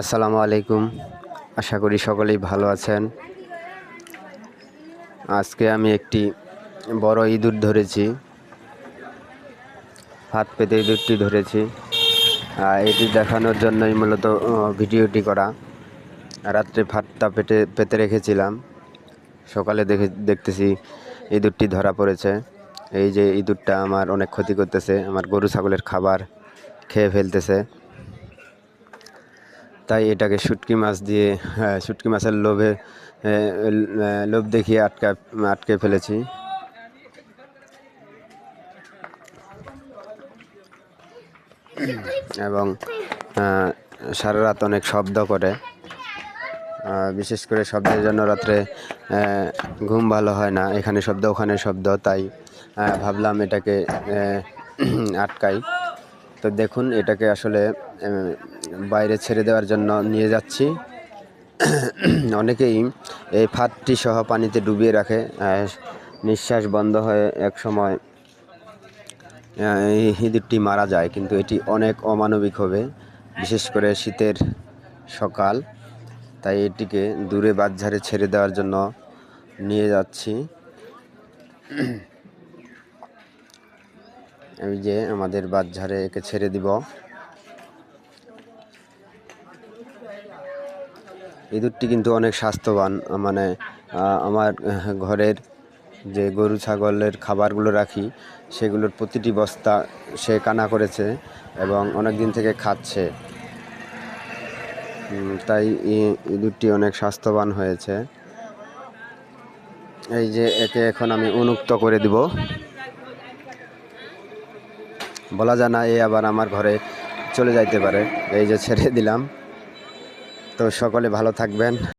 আসসালামু আলাইকুম। আশা করি সকলেই ভালো আছেন। আজকে আমি একটি বড় ইঁদুর ধরেছি। হাত পেতে ইঁদুরটি ধরেছি। আর এটি দেখানোর জন্যই মূলত ভিডিওটি করা। রাত্রে ভাতটা পেটে, পেতে রেখেছিলাম। সকালে দেখে, দেখতেছি ইঁদুরটি ধরা পড়েছে। এই যে ইঁদুরটা আমার অনেক ক্ষতি করতেছে। আমার গরু, ছাগলের খাবার খেয়ে ফেলতেছে। তাই এটাকে শুটকি মাছ দিয়ে হ্যাঁ, শুটকি মাছের লোভে লোভ দেখিয়ে আটকা আটকে ফেলেছি। এবং সারা রাত অনেক শব্দ করে। বিশেষ করে শব্দের জন্য রাত্রে ঘুম ভালো হয় না। এখানে শব্দ ওখানে শব্দ তাই ভাবলাম এটাকে আটকাই। তো দেখুন, এটাকে আসলে বাইরে ছেড়ে দেওয়ার জন্য নিয়ে যাচ্ছি। অনেকেই এই ফাতটি সহ পানিতে ডুবিয়ে রাখে। নিঃশ্বাস বন্ধ হয়ে এক সময় এই ইঁদুরটি মারা যায়, কিন্তু এটি অনেক অমানবিক হবে, বিশেষ করে শীতের সকাল। তাই এটিকে দূরে বাজারে ছেড়ে দেওয়ার জন্য নিয়ে যাচ্ছি। এই যে আমাদের বাজারে একে ছেড়ে দিব। ইঁদুরটি কিন্তু অনেক স্বাস্থ্যবান মানে আমার ঘরের যে গরু, ছাগলের খাবারগুলো রাখি, সেগুলোর প্রতিটি বস্তা সে কানা করেছে এবং অনেক দিন থেকে খাচ্ছে। তাই ইঁদুরটি অনেক স্বাস্থ্যবান হয়েছে। এই যে একে এখন আমি উন্মুক্ত করে দিব। বলা যায় না, এ আবার আমার ঘরে চলে যাইতে পারে। এই যে ছেড়ে দিলাম। তো সকলে ভালো থাকবেন।